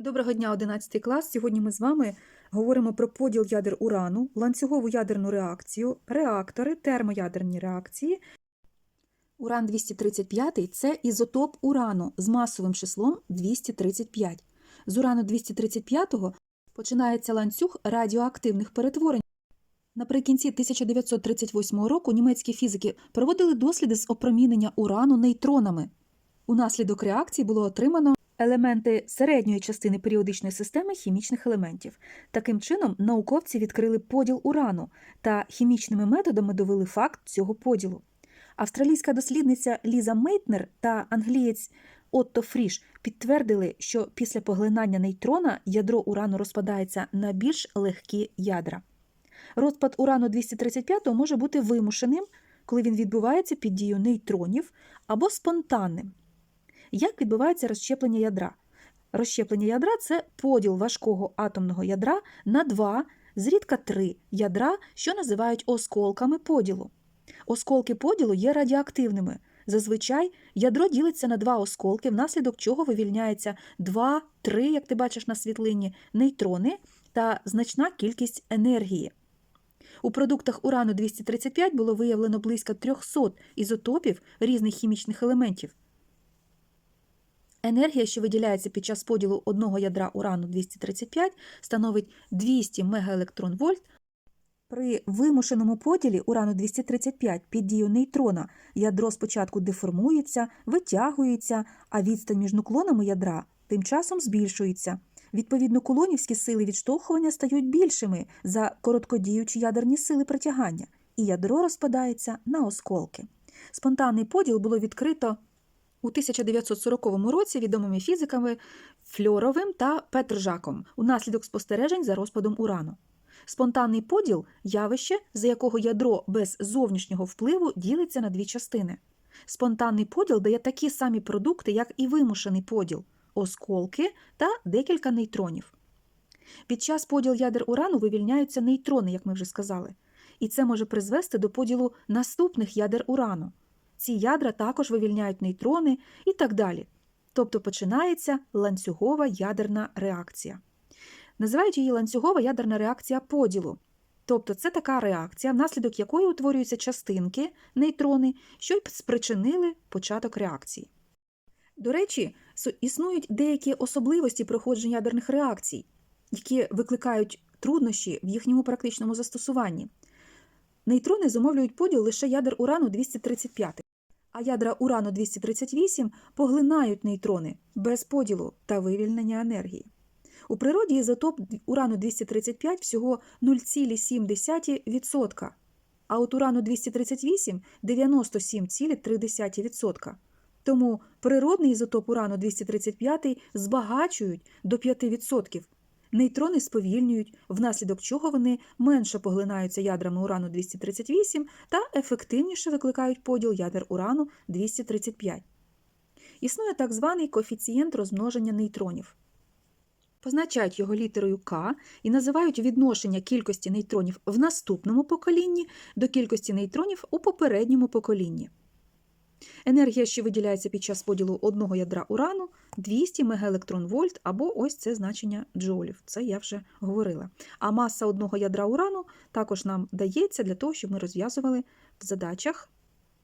Доброго дня, 11 клас. Сьогодні ми з вами говоримо про поділ ядер урану, ланцюгову ядерну реакцію, реактори, термоядерні реакції. Уран 235 це ізотоп урану з масовим числом 235. З урану 235 починається ланцюг радіоактивних перетворень. Наприкінці 1938 року німецькі фізики проводили досліди з опромінення урану нейтронами. Унаслідок реакції було отримано елементи середньої частини періодичної системи хімічних елементів. Таким чином, науковці відкрили поділ урану та хімічними методами довели факт цього поділу. Австралійська дослідниця Ліза Мейтнер та англієць Отто Фріш підтвердили, що після поглинання нейтрона ядро урану розпадається на більш легкі ядра. Розпад урану 235 може бути вимушеним, коли він відбувається під дією нейтронів або спонтанним. Як відбувається розщеплення ядра? Розщеплення ядра це поділ важкого атомного ядра на два, зрідка три ядра, що називають осколками поділу. Осколки поділу є радіоактивними. Зазвичай ядро ділиться на два осколки, внаслідок чого вивільняється 2-3, як ти бачиш на світлині, нейтрони та значна кількість енергії. У продуктах урану 235 було виявлено близько 300 ізотопів різних хімічних елементів. Енергія, що виділяється під час поділу одного ядра урану 235, становить 200 мегаелектронвольт. При вимушеному поділі урану 235 під дією нейтрона ядро спочатку деформується, витягується, а відстань між нуклонами ядра тим часом збільшується. Відповідно, кулонівські сили відштовхування стають більшими за короткодіючі ядерні сили притягання, і ядро розпадається на осколки. Спонтанний поділ було відкрито у 1940 році відомими фізиками Фльоровим та Петржаком унаслідок спостережень за розпадом урану. Спонтанний поділ явище, за якого ядро без зовнішнього впливу ділиться на дві частини. Спонтанний поділ дає такі самі продукти, як і вимушений поділ осколки та декілька нейтронів. Під час поділ ядер урану вивільняються нейтрони, як ми вже сказали, і це може призвести до поділу наступних ядер урану. Ці ядра також вивільняють нейтрони і так далі. Тобто починається ланцюгова ядерна реакція. Називають її ланцюгова ядерна реакція поділу. Тобто це така реакція, внаслідок якої утворюються частинки, нейтрони, що й спричинили початок реакції. До речі, існують деякі особливості проходження ядерних реакцій, які викликають труднощі в їхньому практичному застосуванні. Нейтрони зумовлюють поділ лише ядер урану 235, а ядра урану 238 поглинають нейтрони без поділу та вивільнення енергії. У природі ізотоп урану 235 всього 0,7%, а от урану 238 97,3%. Тому природний ізотоп урану 235 збагачують до 5%. Нейтрони сповільнюють, внаслідок чого вони менше поглинаються ядрами урану 238 та ефективніше викликають поділ ядер урану 235. Існує так званий коефіцієнт розмноження нейтронів. Позначають його літерою К і називають відношення кількості нейтронів в наступному поколінні до кількості нейтронів у попередньому поколінні. Енергія, що виділяється під час поділу одного ядра урану 200 мегаелектронвольт або ось це значення джоулів. Це я вже говорила. А маса одного ядра урану також нам дається для того, щоб ми розв'язували в задачах,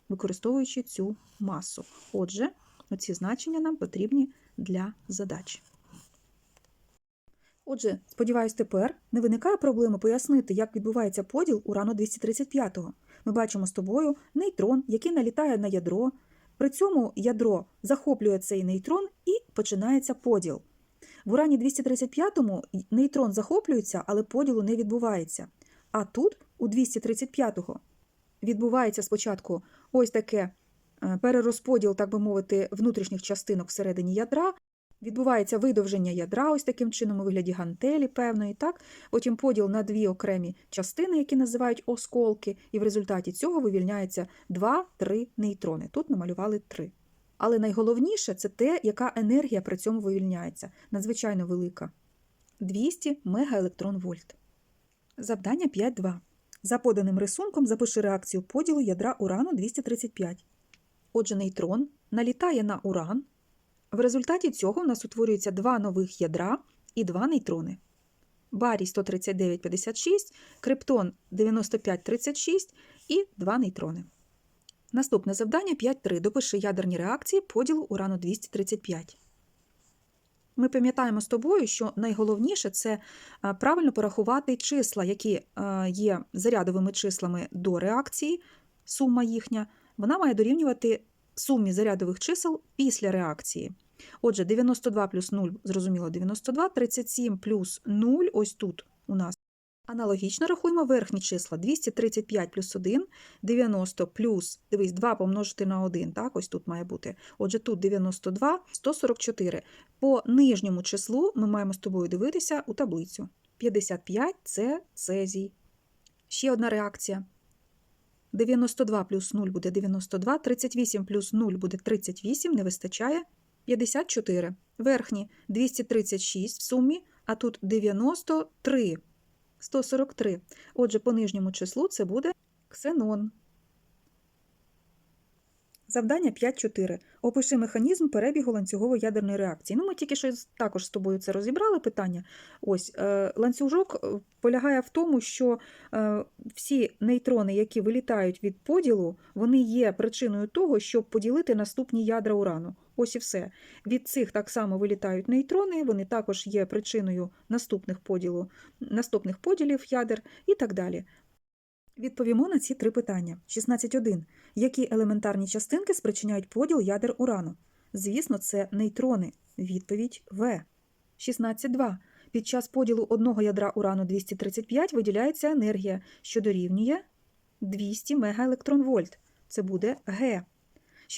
використовуючи цю масу. Отже, оці значення нам потрібні для задач. Отже, сподіваюсь, тепер не виникає проблеми пояснити, як відбувається поділ урану 235-го. Ми бачимо з тобою нейтрон, який налітає на ядро. При цьому ядро захоплює цей нейтрон і починається поділ. В урані 235-му нейтрон захоплюється, але поділу не відбувається. А тут, у 235-го, відбувається спочатку ось таке е, перерозподіл, так би мовити, внутрішніх частинок всередині ядра. Відбувається видовження ядра, ось таким чином у вигляді гантелі певної, так? потім поділ на дві окремі частини, які називають осколки, і в результаті цього вивільняється 2-3 нейтрони. Тут намалювали 3. Але найголовніше це те, яка енергія при цьому вивільняється. Надзвичайно велика. 200 мегаелектронвольт. Завдання 5.2. За поданим рисунком запиши реакцію поділу ядра урану 235. Отже, нейтрон налітає на уран В результаті цього у нас утворюється два нових ядра і два нейтрони. Барій 139,56, криптон 95,36 і два нейтрони. Наступне завдання 5.3. Допиши ядерні реакції поділу урану 235. Ми пам'ятаємо з тобою, що найголовніше це правильно порахувати числа, які є зарядовими числами до реакції, сума їхня, вона має дорівнювати сумі зарядових чисел після реакції. Отже, 92 плюс 0, зрозуміло, 92, 37 плюс 0, ось тут у нас. Аналогічно рахуємо верхні числа 235 плюс 1, 90 плюс, дивись, 2 помножити на 1, так, ось тут має бути. Отже, тут 92, 144. По нижньому числу ми маємо з тобою дивитися у таблицю. 55 – це цезій. Ще одна реакція. 92 плюс 0 буде 92, 38 плюс 0 буде 38, не вистачає 54. Верхні 236 в сумі, а тут 93. 143. Отже, по нижньому числу це буде ксенон. Завдання 5.4. Опиши механізм перебігу ланцюгово-ядерної реакції. Ну, ми тільки що також з тобою це розібрали питання. Ось е, ланцюжок е, полягає в тому, що е, всі нейтрони, які вилітають від поділу, вони є причиною того, щоб поділити наступні ядра урану. Ось і все. Від цих так само вилітають нейтрони, вони також є причиною наступних поділу, наступних поділів ядер і так далі. Відповімо на ці три питання. 16.1. Які елементарні частинки спричиняють поділ ядер урану? Звісно, це нейтрони. Відповідь В. 16.2. Під час поділу одного ядра урану 235 виділяється енергія, що дорівнює 200 мегаелектронвольт. Це буде Г.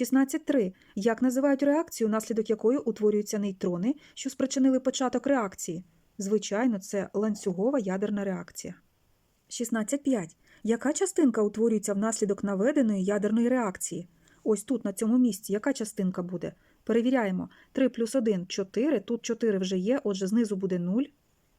16.3. Як називають реакцію, наслідок якої утворюються нейтрони, що спричинили початок реакції? Звичайно, це ланцюгова ядерна реакція. 16.5. Яка частинка утворюється внаслідок наведеної ядерної реакції? Ось тут, на цьому місці, яка частинка буде? Перевіряємо. 3 плюс 1 – 4, тут 4 вже є, отже, знизу буде 0.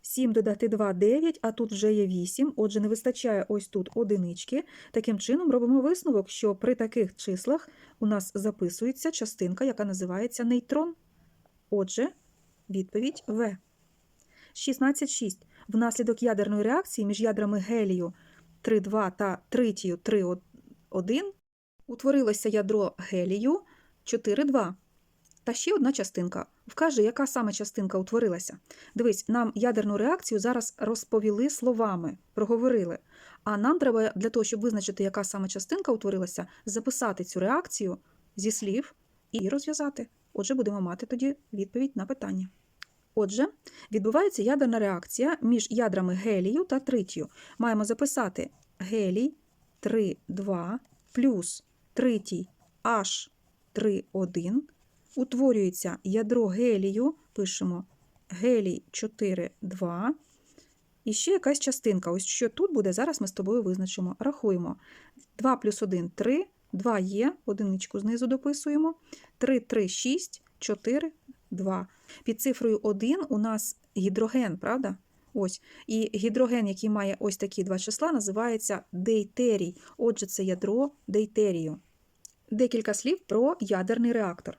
7 додати 2 – 9, а тут вже є 8, отже, не вистачає ось тут одинички. Таким чином, робимо висновок, що при таких числах у нас записується частинка, яка називається нейтрон. Отже, відповідь В. 16.6. Внаслідок ядерної реакції між ядрами гелію 3,2 та тритію 3,1 утворилося ядро гелію 4,2. Та ще одна частинка. Вкаже, яка саме частинка утворилася. Дивись, нам ядерну реакцію зараз розповіли словами, проговорили. А нам треба для того, щоб визначити, яка саме частинка утворилася, записати цю реакцію зі слів і розв'язати. Отже, будемо мати тоді відповідь на питання. Отже, відбувається ядерна реакція між ядрами гелію та тритію. Маємо записати гелій 3,2 плюс тритій H3,1. Утворюється ядро гелію, пишемо гелій 4,2. І ще якась частинка. Ось що тут буде, зараз ми з тобою визначимо. Рахуємо. 2 плюс 1 – 3, 2 є, одиничку знизу дописуємо. 3, 3, 6, 4, 2. Під цифрою 1 у нас гідроген, правда? Ось. І гідроген, який має ось такі два числа, називається дейтерій. Отже, це ядро дейтерію. Декілька слів про ядерний реактор.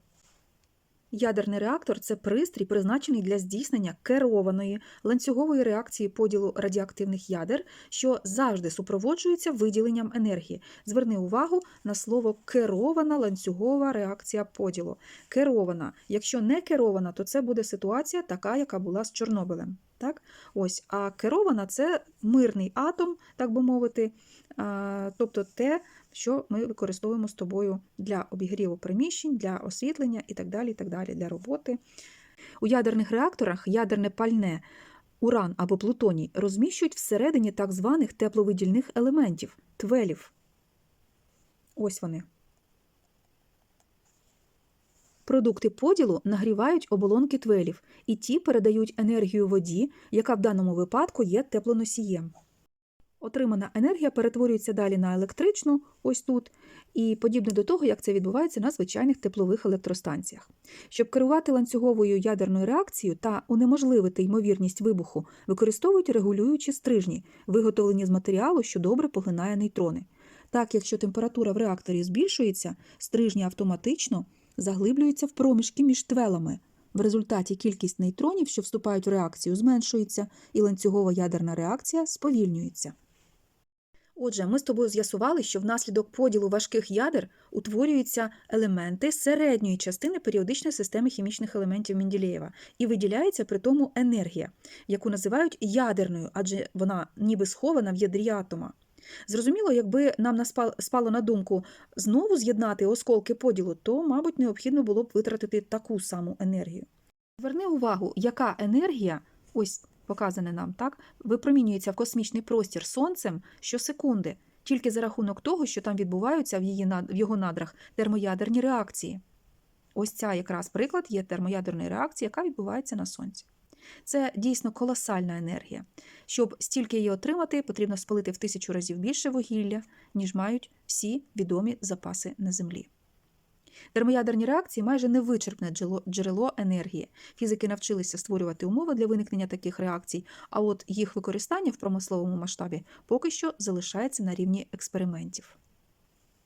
Ядерний реактор це пристрій, призначений для здійснення керованої ланцюгової реакції поділу радіоактивних ядер, що завжди супроводжується виділенням енергії. Зверни увагу на слово керована ланцюгова реакція поділу. Керована. Якщо не керована, то це буде ситуація така, яка була з Чорнобилем. Так? Ось, а керована це мирний атом, так би мовити, тобто те, що ми використовуємо з тобою для обігріву приміщень, для освітлення і так далі, і так далі, для роботи. У ядерних реакторах ядерне пальне, уран або плутоній розміщують всередині так званих тепловидільних елементів твелів. Ось вони. Продукти поділу нагрівають оболонки твелів, і ті передають енергію воді, яка в даному випадку є теплоносієм. Отримана енергія перетворюється далі на електричну, ось тут, і подібне до того, як це відбувається на звичайних теплових електростанціях. Щоб керувати ланцюговою ядерною реакцією та унеможливити ймовірність вибуху, використовують регулюючі стрижні, виготовлені з матеріалу, що добре поглинає нейтрони. Так, якщо температура в реакторі збільшується, стрижні автоматично заглиблюються в проміжки між твелами. В результаті кількість нейтронів, що вступають в реакцію, зменшується, і ланцюгова ядерна реакція сповільнюється. Отже, ми з тобою з'ясували, що внаслідок поділу важких ядер утворюються елементи середньої частини періодичної системи хімічних елементів Менділеєва і виділяється при тому енергія, яку називають ядерною, адже вона ніби схована в ядрі атома. Зрозуміло, якби нам спало на думку знову з'єднати осколки поділу, то, мабуть, необхідно було б витратити таку саму енергію. Зверни увагу, яка енергія, ось показане нам, так, випромінюється в космічний простір сонцем щосекунди, тільки за рахунок того, що там відбуваються в, її, в його надрах термоядерні реакції. Ось ця якраз приклад є термоядерної реакції, яка відбувається на сонці. Це дійсно колосальна енергія. Щоб стільки її отримати, потрібно спалити в тисячу разів більше вугілля, ніж мають всі відомі запаси на Землі. Термоядерні реакції майже невичерпне джерело- джерело енергії. Фізики навчилися створювати умови для виникнення таких реакцій, а от їх використання в промисловому масштабі поки що залишається на рівні експериментів.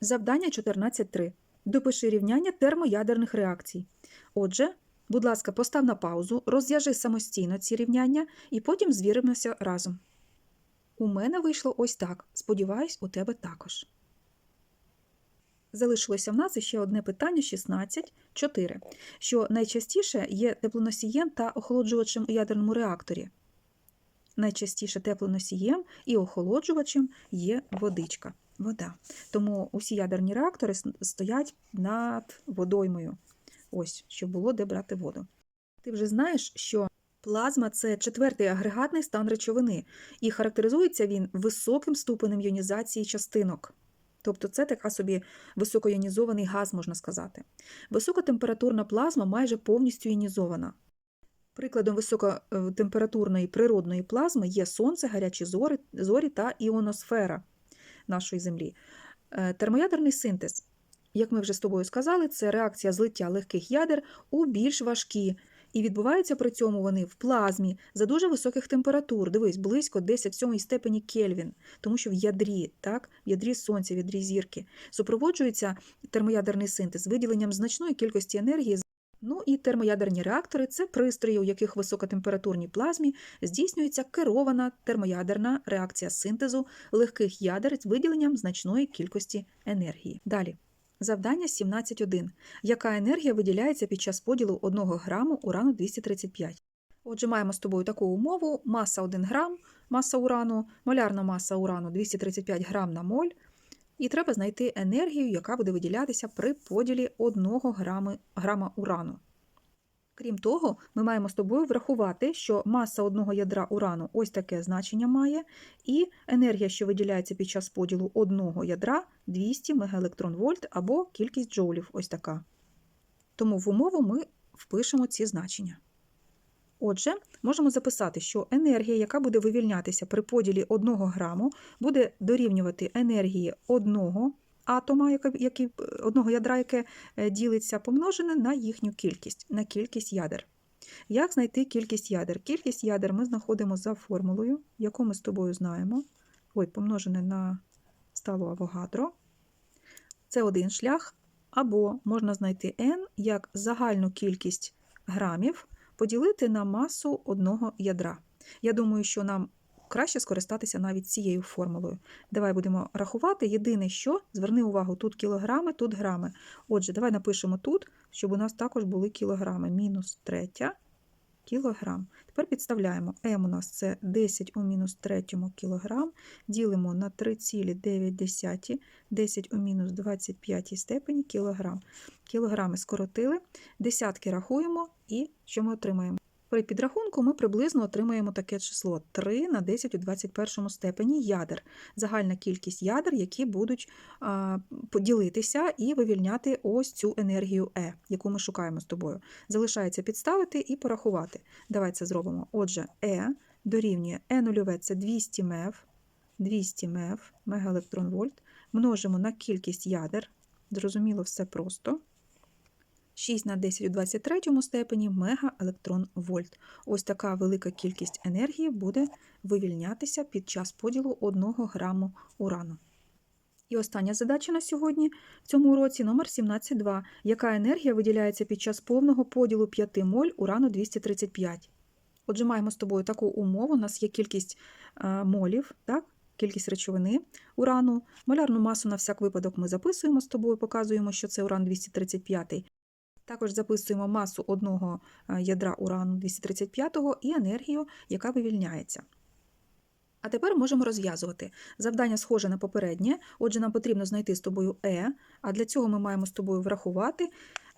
Завдання 14.3. Допиши рівняння термоядерних реакцій. Отже, будь ласка, постав на паузу, розв'яжи самостійно ці рівняння і потім звіримося разом. У мене вийшло ось так. Сподіваюсь, у тебе також. Залишилося в нас ще одне питання 16.4, що найчастіше є теплоносієм та охолоджувачем у ядерному реакторі. Найчастіше теплоносієм і охолоджувачем є водичка, вода. Тому усі ядерні реактори стоять над водоймою. Ось, щоб було де брати воду. Ти вже знаєш, що плазма це четвертий агрегатний стан речовини, і характеризується він високим ступенем іонізації частинок. Тобто це така собі високоіонізований газ, можна сказати. Високотемпературна плазма майже повністю іонізована. Прикладом високотемпературної природної плазми є сонце, гарячі зорі, зорі та іоносфера нашої Землі. Е, Термоядерний синтез, як ми вже з тобою сказали, це реакція злиття легких ядер у більш важкі, і відбуваються при цьому вони в плазмі за дуже високих температур. Дивись, близько 10 в сьомій степені Кельвін, тому що в ядрі, так, в ядрі сонця, в ядрі зірки, супроводжується термоядерний синтез виділенням значної кількості енергії. Ну і термоядерні реактори це пристрої, у яких високотемпературній плазмі здійснюється керована термоядерна реакція синтезу легких ядер з виділенням значної кількості енергії. Далі. Завдання 17.1. Яка енергія виділяється під час поділу 1 граму урану 235? Отже, маємо з тобою таку умову: маса 1 грам, маса урану, молярна маса урану 235 грам на моль. І треба знайти енергію, яка буде виділятися при поділі 1 грами, грама урану. Крім того, ми маємо з тобою врахувати, що маса одного ядра урану ось таке значення має, і енергія, що виділяється під час поділу одного ядра 200 мегаелектронвольт або кількість джоулів ось така. Тому в умову ми впишемо ці значення. Отже, можемо записати, що енергія, яка буде вивільнятися при поділі 1 граму, буде дорівнювати енергії одного атома, який, одного ядра, яке е, ділиться, помножене на їхню кількість, на кількість ядер. Як знайти кількість ядер? Кількість ядер ми знаходимо за формулою, яку ми з тобою знаємо. Ой, помножене на сталу Авогадро. Це один шлях. Або можна знайти n як загальну кількість грамів поділити на масу одного ядра. Я думаю, що нам краще скористатися навіть цією формулою. Давай будемо рахувати. Єдине, що зверни увагу, тут кілограми, тут грами. Отже, давай напишемо тут, щоб у нас також були кілограми. Мінус третя кілограм. Тепер підставляємо. М у нас це 10 у мінус третьому кілограм. Ділимо на 3,9, 10 у мінус 25 степені кілограм. Кілограми скоротили, десятки рахуємо і що ми отримаємо? При підрахунку ми приблизно отримаємо таке число 3 на 10 у 21 степені ядер. Загальна кількість ядер, які будуть поділитися і вивільняти ось цю енергію Е, яку ми шукаємо з тобою. Залишається підставити і порахувати. Давай це зробимо. Отже, Е дорівнює Е нульове це 200 МЕВ, 200 МЕВ, мегаелектронвольт, множимо на кількість ядер. Зрозуміло, все просто. 6 на 10 у 23 степені мегаелектронвольт. Ось така велика кількість енергії буде вивільнятися під час поділу 1 граму урану. І остання задача на сьогодні в цьому уроці номер 17.2. Яка енергія виділяється під час повного поділу 5 моль урану 235? Отже, маємо з тобою таку умову. У нас є кількість е, молів, так? кількість речовини урану. Молярну масу на всяк випадок ми записуємо з тобою, показуємо, що це уран 235. Також записуємо масу одного е, ядра урану 235 і енергію, яка вивільняється. А тепер можемо розв'язувати. Завдання схоже на попереднє, отже, нам потрібно знайти з тобою Е, а для цього ми маємо з тобою врахувати,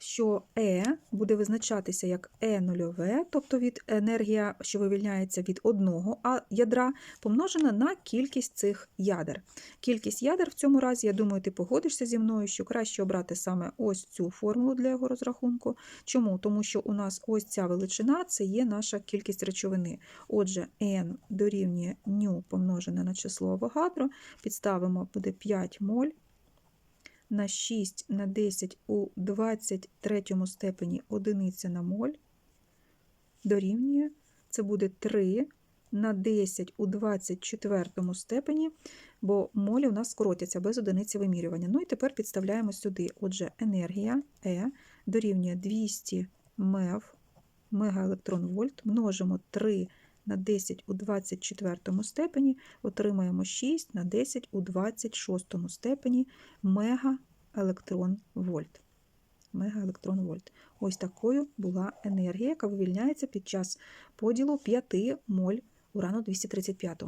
що Е буде визначатися як Е нульове, тобто від енергія, що вивільняється від одного ядра, помножена на кількість цих ядер. Кількість ядер в цьому разі, я думаю, ти погодишся зі мною, що краще обрати саме ось цю формулу для його розрахунку. Чому? Тому що у нас ось ця величина це є наша кількість речовини. Отже, n дорівнює ню помножене на число Авогадро, підставимо буде 5 моль на 6 на 10 у 23 степені одиниця на моль дорівнює, це буде 3 на 10 у 24 степені, бо молі у нас скоротяться без одиниці вимірювання. Ну і тепер підставляємо сюди. Отже, енергія E дорівнює 200 МЕВ, мегаелектронвольт, множимо 3 на 10 у 24 степені, отримаємо 6 на 10 у 26 степені Мегаелектрон воль. Ось такою була енергія, яка вивільняється під час поділу 5 моль урану 235.